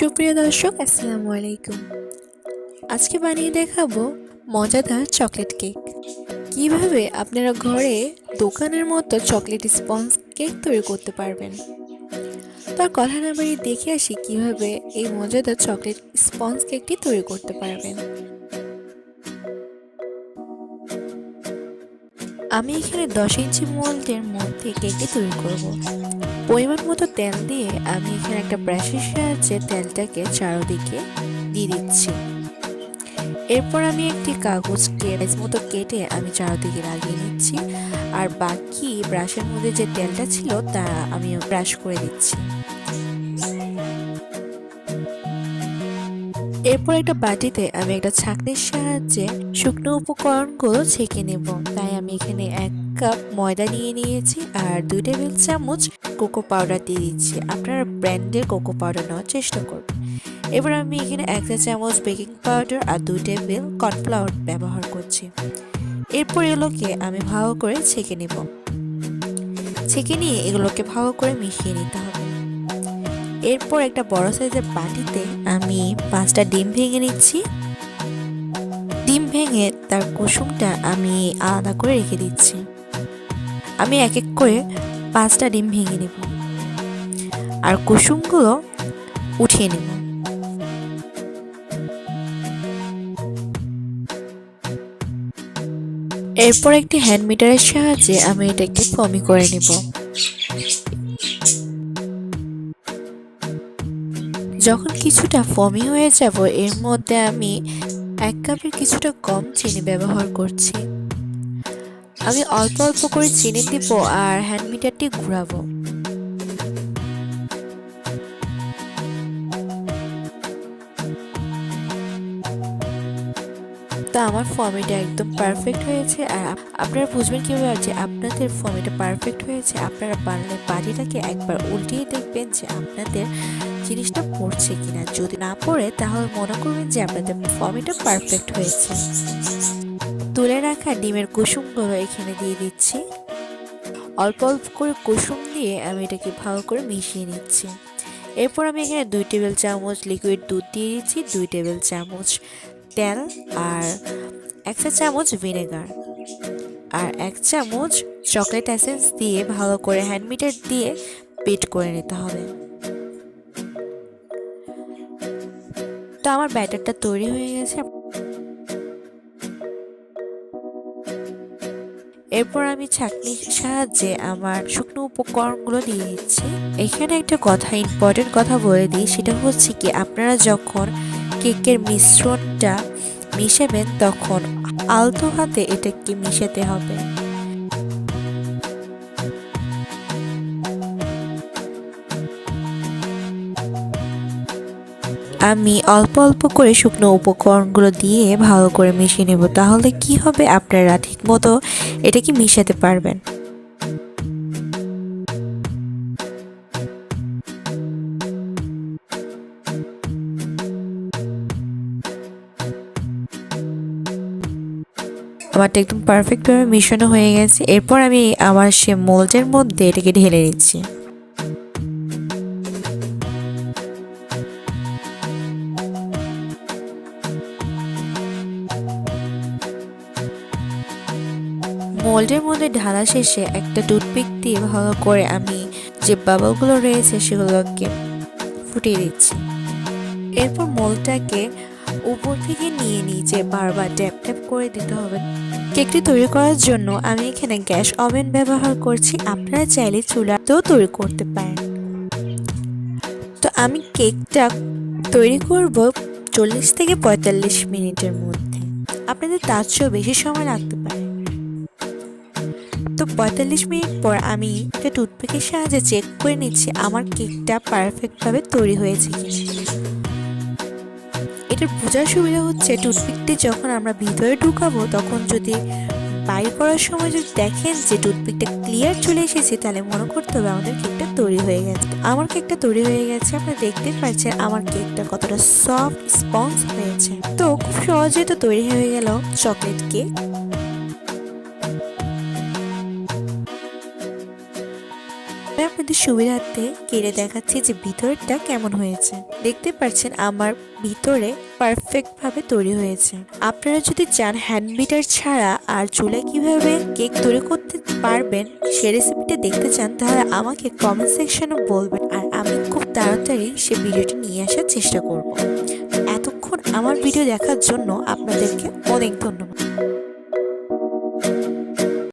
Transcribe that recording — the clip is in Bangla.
সুপ্রিয় দর্শক, আসসালামু আলাইকুম। আজকে বানিয়ে দেখাবো মজাদার চকলেট কেক। কীভাবে আপনারা ঘরে দোকানের মতো চকলেট স্পঞ্জ কেক তৈরি করতে পারবেন? তার কথা না বাড়ি দেখে আসি কীভাবে এই মজাদার চকলেট স্পঞ্জ কেকটি তৈরি করতে পারবেন। আমি এখানে দশ ইঞ্চি মোল্ডের মধ্যে কেকটি তৈরি করব। পরিমাণ মতো তেল দিয়ে আমি এখানে একটা ব্রাশের সাহায্যে তেলটাকে চারোদিকে দিয়ে দিচ্ছি। এরপর আমি একটি কাগজ কেস মতো কেটে আমি চারোদিকে লাগিয়ে নিচ্ছি। আর বাকি ব্রাশের মধ্যে যে তেলটা ছিল তা আমি ব্রাশ করে দিচ্ছি। এরপর একটা বাটিতে আমি একটা ছাঁকনির সাহায্যে শুকনো উপকরণগুলো ছেঁকে নেব। তাই আমি এখানে এক কাপ ময়দা নিয়ে নিয়েছি আর দুই টেবিল চামচ কোকো পাউডার দিয়ে দিচ্ছি। আপনারা ব্র্যান্ডের কোকো পাউডার নেওয়ার চেষ্টা করবেন। এবার আমি এখানে এক চা চামচ বেকিং পাউডার আর দুই টেবিল কর্নফ্লাওয়ার ব্যবহার করছি। এরপর এগুলোকে আমি ভালো করে ছেঁকে নেব। ছেঁকে নিয়ে এগুলোকে ভালো করে মিশিয়ে নিতে হবে। এরপর একটা বড় সাইজের বাটিতে আমি পাঁচটা ডিম ভেঙে নিচ্ছি। ডিম ভেঙে তার কুসুমটা আমি আলাদা করে রেখে দিচ্ছি। আমি এক এক করে পাঁচটা ডিম ভেঙে নেব। আর কুসুমগুলো উঠিয়ে নেব। এরপর একটি হ্যান্ড মিটারের সাহায্যে আমি এটাকে ফমি করে নেব। যখন কিছুটা ফমি হয়ে যাব, এর মধ্যে আমি এক কাপের কিছুটা কম চিনি ব্যবহার করছি। আমি অল্প অল্প করে চিনি দিব আর হ্যান্ড মিটারটি ঘুরাবো। তো আমার ফর্মিটা একদম পারফেক্ট হয়েছে আর আপনারা বুঝবেন কীভাবে যে আপনাদের ফর্মিটা পারফেক্ট হয়েছে, আপনারা বানলে বাড়িটাকে একবার উল্টিয়ে দেখবেন যে আপনাদের জিনিসটা পড়ছে কিনা। যদি না পড়ে, তাহলে মনে করবেন যে আপনাদের ফর্মিটা পারফেক্ট হয়েছে। তুলে রাখা ডিমের কুসুমগুলো এখানে দিয়ে দিচ্ছি। অল্প অল্প করে কুসুম দিয়ে আমি এটাকে ভালো করে মিশিয়ে নিচ্ছি। এরপর আমি এখানে দুই টেবিল চামচ লিকুইড দুধ দিয়ে দিচ্ছি, দুই টেবিল চামচ তেল আর এক চা চামচ ভিনেগার আর এক চামচ চকলেট অ্যাসেন্স দিয়ে ভালো করে হ্যান্ড মিটার দিয়ে বিট করে নিতে হবে। তো আমার ব্যাটারটা তৈরি হয়ে গেছে। এরপর আমি ছাঁকনির সাহায্যে আমার শুকনো উপকরণগুলো দিয়ে দিচ্ছি এখানে একটা কথা ইম্পর্টেন্ট কথা বলে দিই, সেটা হচ্ছে কি, আপনারা যখন কেকের মিশ্রণটা মিশাবেন, তখন আলতো হাতে এটাকে মিশাতে হবে। আমি অল্প অল্প করে শুকনো উপকরণগুলো দিয়ে ভালো করে মিশিয়ে নেব। তাহলে কি হবে আপনারা ঠিকমতো এটা কি মিশাতে পারবেন? আমারটা একদম পারফেক্টভাবে মিশানো হয়ে গেছে। এরপর আমি আমার সে মোল্ডের মধ্যে এটাকে ঢেলে নিচ্ছি। মোল্ডের মধ্যে ঢালা শেষে একটা টুথপিক দিয়ে ভালো করে আমি যে বাবলগুলো রয়েছে সেগুলোকে ফুটিয়ে দিচ্ছি এরপর মোলটাকে উপর থেকে নিয়ে নিচে বারবার ট্যাপ ট্যাপ করে দিতে হবে। কেকটি তৈরি করার জন্য আমি এখানে গ্যাস ওভেন ব্যবহার করছি। আপনারা চাইলে চুলাতেও তৈরি করতে পারেন। তো আমি কেকটা তৈরি করব চল্লিশ থেকে পঁয়তাল্লিশ মিনিটের মধ্যে। আপনাদের তার চেয়েও বেশি সময় লাগতে পারে। তো পঁয়তাল্লিশ মিনিট পর আমি একটা টুথপিকের সাহায্যে চেক করে নিচ্ছি, আমার কেকটা পারফেক্টভাবে তৈরি হয়েছে এটার বোঝার সুবিধা হচ্ছে টুথপিকটি যখন আমরা ভিতরে ঢুকাবো, তখন যদি বাইর করার সময় যদি দেখেন যে টুথপিকটা ক্লিয়ার চলে এসেছে, তাহলে মনে করতে হবে আমাদের কেকটা তৈরি হয়ে গেছে। আমার কেকটা তৈরি হয়ে গেছে আপনারা দেখতে পাচ্ছেন আমার কেকটা কতটা সফট স্পঞ্জ হয়েছে। তো খুব সহজেই তো তৈরি হয়ে গেল চকলেট কেক আপনাদের সুবিধার্থে কেড়ে দেখাচ্ছি যে ভিতরটা কেমন হয়েছে। দেখতে পাচ্ছেন আমার ভিতরে পারফেক্ট ভাবে তৈরি হয়েছে। আপনারা যদি চান হ্যান্ড বিটার ছাড়া আর চুলায় কীভাবে কেক তৈরি করতে পারবেন সে রেসিপিটা দেখতে চান, তাহলে আমাকে কমেন্ট সেকশনে বলবেন আর আমি খুব তাড়াতাড়ি সে ভিডিওটি নিয়ে আসার চেষ্টা করব। এতক্ষণ আমার ভিডিও দেখার জন্য আপনাদেরকে অনেক ধন্যবাদ।